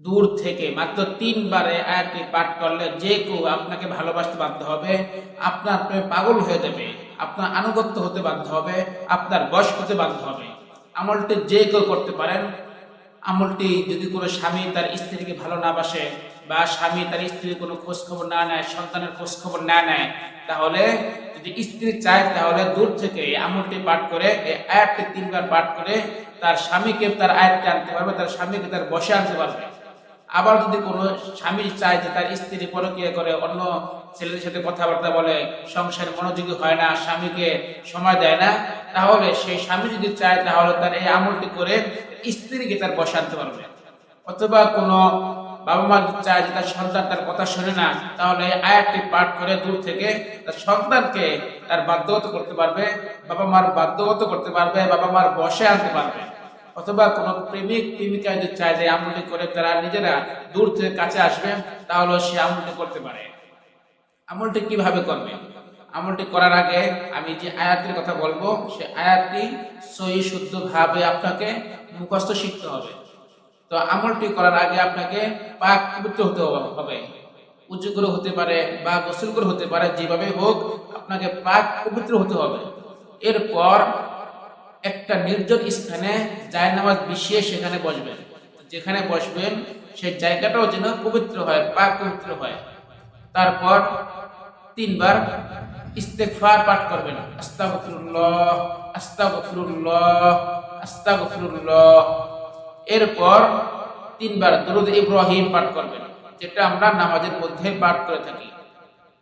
দূর থেকে, মাত্র তিনবারে আয়াতটি পাঠ করলে যে কেউ আপনাকে ভালোবাসতে বাধ্য হবে, আপনার প্রেমে পাগল হয়ে যাবে, আপনার আনুগত্য হতে বাধ্য হবে, আপনার বয়স হতে বাধ্য হবে। আমলটি যে কেউ করতে পারেন, আমলটি যদি কোনো স্বামী তার স্ত্রীকে ভালো না বাসে বা স্বামী তার স্ত্রীর কোনো খোঁজ খবর না নেয়, সন্তানের খোঁজ খবর না নেয়, তাহলে যদি স্ত্রী চায় তাহলে দূর থেকে আমলটি পাঠ করে, এই আয়াতটি তিনবার পাঠ করে তার স্বামীকে তার আয়াতটি আনতে পারবে, তার স্বামীকে তার বসে আনতে পারবে। আবার যদি কোনো স্বামী চায় যে তার স্ত্রী পরকীয়া করে অন্য ছেলেদের সাথে কথাবার্তা বলে, সংসারে মনোযোগী হয় না, স্বামীকে সময় দেয় না, তাহলে সেই স্বামী যদি চায় তাহলে তার এই আমলটি করে স্ত্রীকে তার বসে আনতে পারবে। অথবা কোনো বাবা মা চায় যে তার সন্তান তার কথা শোনে না, তাহলে আয়াতটি পাঠ করে দূর থেকে তার সন্তানকে তার বাধ্যগত করতে পারবে, বাবা মার বাধ্যগত করতে পারবে, বাবা মার বসে আনতে পারবে। অথবা কোনো প্রেমিক, প্রেমিকা যদি চায় যে আমলটি করে তারা নিজেরা দূর থেকে কাছে আসবে তাহলে সে আমলটি করতে পারে। আমলটি কীভাবে করবে? আমলটি করার আগে আমি যে আয়াতের কথা বলব, সে আয়াতটি সহি শুদ্ধ ভাবে আপনাকে মুখস্থ শিখতে হবে। তো আমলটি করার আগে আপনাকে পাক পবিত্র হতে হবে উঁচু করে হতে পারে বা গোসল করে হতে পারে যেভাবে হোক, আপনাকে পাক পবিত্র হতে হবে। এরপর একটা নির্জন স্থানে জায় নামাজ বিছিয়ে সেখানে বসবেন। যেখানে বসবেন সেই জায়গাটাও যেন পবিত্র হয় পাক পবিত্র হয়। তারপর তিনবার ইস্তেগফার পাঠ করবেন। আস্তাগফিরুল্লাহ আস্তাগফিরুল্লাহ আস্তাগফিরুল্লাহ। এরপর তিনবার দরুদ ইব্রাহিম পাঠ করবেন, যেটা আমরা নামাজের মধ্যে পাঠ করে থাকি।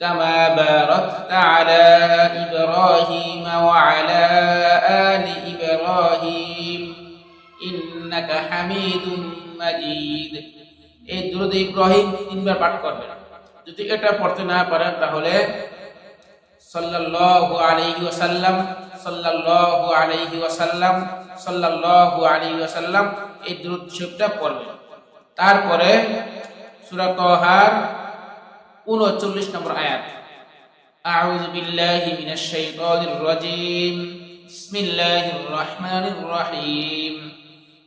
كما باركت على إبراهيم وعلى آل إبراهيم إنك حميد مجيد এই দুরুদ ইব্রাহিম তিনবার পাঠ করবেন যদি এটা পড়তে না পারেন তাহলে সাল্লাল্লাহু আলাইহি ওয়াসাল্লাম সাল্লাল্লাহু আলাইহি ওয়াসাল্লাম সাল্লাল্লাহু আলাইহি ওয়াসাল্লাম এই দুরুদ শরীফটা পড়বেন তারপরে সূরা তাহার 39 নম্বর আয়াত أعوذ بالله من الشيطان الرجيم بسم الله الرحمن الرحيم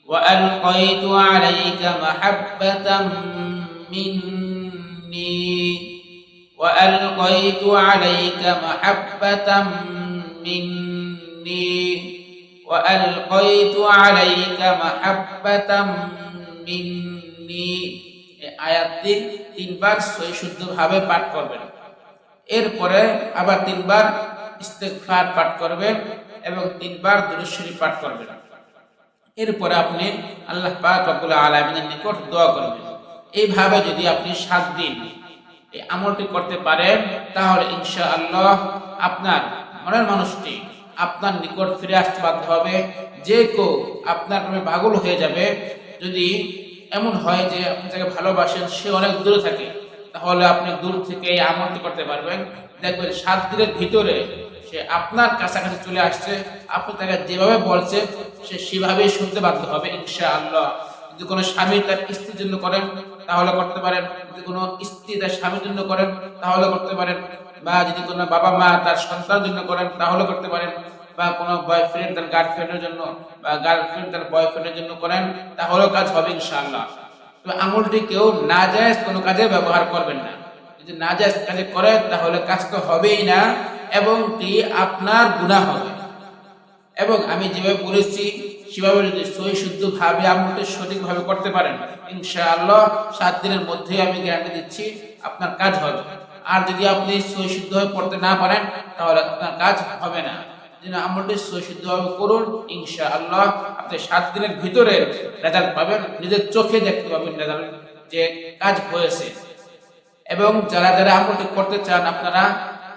وألقيت عليك محبة مني وألقيت عليك محبة مني وألقيت عليك محبة مني আয়াতটি তিনবার সই শুদ্ধভাবে পাঠ করবেন। এরপরে আবার তিনবার ইস্তেগফার পাঠ করবেন এবং তিনবার দুরুশ্বরী পাঠ করবেন। এরপরে আপনি আল্লাহ পাক আলামিনের নিকট দোয়া করবেন। এইভাবে যদি আপনি সাত দিন এই আমলটি করতে পারেন, তাহলে ইনশাআল্লাহ আপনার মনের মানুষটি আপনার নিকট ফিরে আসতে বাধ্য হবে। যে কেউ আপনার প্রেমে পাগল হয়ে যাবে, যদি এমন হয় যে আপনি যাকে ভালোবাসেন, সে অনেক দূরে থাকে। তাহলে আপনি দূর থেকে এই করতে পারবেন। দেখবেন সাত দিনের ভিতরে সে আপনার কাছাকাছি চলে আসছে। আপনি তাকে যেভাবে বলছেন সে সেভাবেই শুনতে বাধ্য হবে ইনশা আল্লাহ যদি কোনো স্বামী তার স্ত্রীর জন্য করেন, তাহলে করতে পারেন। যদি কোনো স্ত্রী তার স্বামীর জন্য করেন, তাহলে করতে পারেন। বা যদি কোনো বাবা মা তার সন্তানের জন্য করেন, তাহলে করতে পারেন। বা কোনো বয়ফ্রেন্ড তার গার্লফ্রেন্ডের জন্য বা গার্লফ্রেন্ড তার বয়ফ্রেন্ডের জন্য করেন, তাহলেও কাজ হবে ইনশাআল্লাহ। তো আঙুলটি কেউ না যায় কোনো কাজে ব্যবহার করবেন না। যদি না যায় কাজে করেন তাহলে কাজ তো হবেই না, এবং কি আপনার গুণা হবে। এবং আমি যেভাবে বলেছি, সেভাবে যদি সহি শুদ্ধ ভাবে আমলটি সঠিকভাবে করতে পারেন, ইনশাআল্লাহ সাত দিনের মধ্যে আমি গ্যারান্টি দিচ্ছি আপনার কাজ হবে। আর যদি আপনি সহি শুদ্ধভাবে পড়তে না পারেন, তাহলে আপনার কাজ হবে না। যেন আমলটি সহি শুদ্ধভাবে করুন, ইনশাআল্লাহ। আপনি সাত দিনের ভিতরে রেজাল্ট পাবেন, নিজের চোখে দেখতে পাবেন রেজাল্ট যে কাজ হয়েছে। এবং যারা যারা আমলটি করতে চান, আপনারা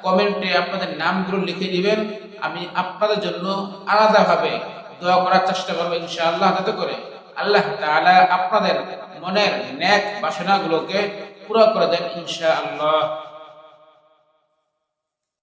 কমেন্টে আপনাদের নামগুলো লিখে দিবেন। আমি আপনাদের জন্য আলাদাভাবে দোয়া করার চেষ্টা করব ইনশাআল্লাহ, যাতে করে আল্লাহ তাআলা আপনাদের মনের ন্যাক বাসনাগুলোকে পুরো করে দেন ইনশাআল্লাহ।